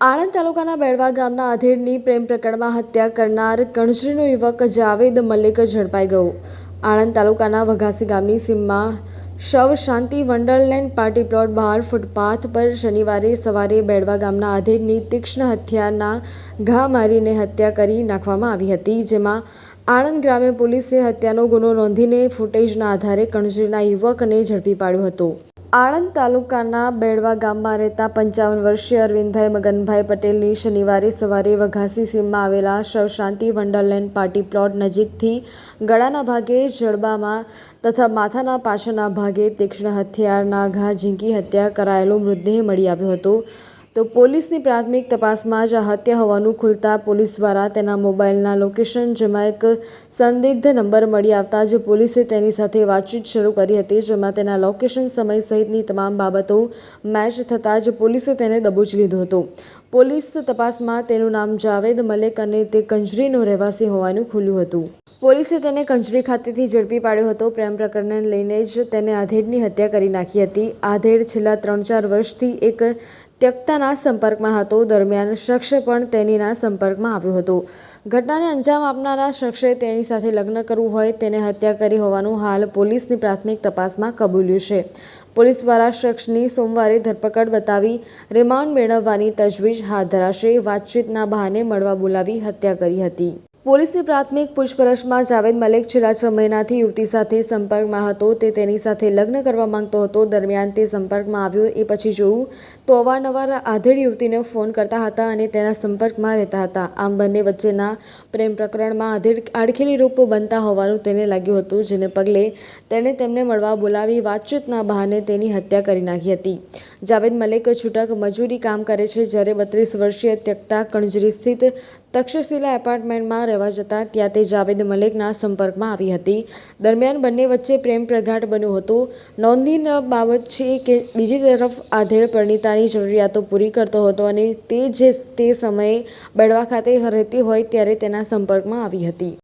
આણંદ તાલુકાના બેડવા ગામના આધેડની પ્રેમ પ્રકરણમાં હત્યા કરનાર કણજરીનો યુવક જાવેદ મલિક ઝડપાઈ ગયો. આણંદ તાલુકાના વઘાસી ગામની સીમમાં શવ શાંતિ વંડરલેન્ડ પાર્ટી પ્લોટ બહાર ફૂટપાથ પર શનિવારે સવારે બેડવા ગામના આધેડની તીક્ષ્ણ હથિયારના ઘા મારીને હત્યા કરી નાખવામાં આવી હતી, જેમાં આણંદ ગ્રામ્ય પોલીસે હત્યાનો ગુનો નોંધીને ફૂટેજના આધારે કણજરીના યુવકને ઝડપી પાડ્યો હતો. આણંદ તાલુકાના બેડવા ગામમાં રહેતા પંચાવન વર્ષીય અરવિંદભાઈ મગનભાઈ પટેલની શનિવારે સવારે વઘાસી સીમમાં આવેલા શવશાંતિ વંડરલેન્ડ પાર્ટી પ્લોટ નજીકથી ગળાના ભાગે, જડબામાં તથા માથાના પાછળના ભાગે તીક્ષ્ણ હથિયારના ઘા ઝીંકી હત્યા કરાયેલો મૃતદેહ મળી આવ્યો હતો. તો પોલીસની પ્રાથમિક તપાસમાં જ આ હત્યા હોવાનું ખુલતા પોલીસ દ્વારા તેના મોબાઈલના લોકેશન જેમાં એક સંદિગ્ધ નંબર મળી આવતા જ પોલીસે તેની સાથે વાતચીત શરૂ કરી હતી, જેમાં તેના લોકેશન, સમય સહિતની તમામ બાબતો મેચ થતાં જ પોલીસે તેને દબોચી લીધો હતો. પોલીસ તપાસમાં તેનું નામ જાવેદ મલેક અને તે કંજરીનો રહેવાસી હોવાનું ખુલ્યું હતું. પોલીસે તેને કંજરી ખાતેથી ઝડપી પાડ્યો હતો. પ્રેમ પ્રકરણને લઈને જ તેને આધેડની હત્યા કરી નાખી હતી. આધેડ છેલ્લા ત્રણ ચાર વર્ષથી એક ત્યક્તાના સંપર્કમાં હતો. દરમિયાન શખ્સ પણ તેનીના સંપર્કમાં આવ્યો હતો. ઘટનાને અંજામ આપનારા શખ્સે તેની સાથે લગ્ન કરવું હોય તેને હત્યા કરી હોવાનું હાલ પોલીસની પ્રાથમિક તપાસમાં કબૂલ્યું છે. પોલીસ દ્વારા શખ્સની સોમવારે ધરપકડ બતાવી રિમાન્ડ મેળવવાની તજવીજ હાથ ધરાશે. વાતચીતના બહાને મળવા બોલાવી હત્યા કરી હતી. પોલીસની પ્રાથમિક પૂછપરછમાં જાવેદ મલેક છેલ્લા છ મહિનાથી યુવતી સાથે સંપર્કમાં હતો. તે તેની સાથે લગ્ન કરવા માંગતો હતો. દરમિયાન તે સંપર્કમાં આવ્યો એ પછી જોયું તો અવારનવાર આધેડ યુવતીને ફોન કરતા હતા અને તેના સંપર્કમાં રહેતા હતા. આમ બંને વચ્ચેના પ્રેમ પ્રકરણમાં આધેડ આડખેલી રૂપ બનતા હોવાનું તેને લાગ્યું હતું, જેને પગલે તેણે તેમને મળવા બોલાવી વાતચીતના બહાને તેની હત્યા કરી નાખી હતી. જાવેદ મલેક છૂટક મજૂરી કામ કરે છે. જ્યારે બત્રીસ વર્ષીય ત્યક્તા કણજરી સ્થિત તક્ષશિલા એપાર્ટમેન્ટમાં રહેવા જતાં ત્યાં તે જાવેદ મલેકના સંપર્કમાં આવી હતી. દરમિયાન બંને વચ્ચે પ્રેમ પ્રગાઢ બન્યું હતું. નોંધીન બાબત છે કે બીજી તરફ આધેડ પરિણીતાની જરૂરિયાતો પૂરી કરતો હતો અને તે જે તે સમયે બળવા ખાતે રહેતી હોય ત્યારે તેના સંપર્કમાં આવી હતી.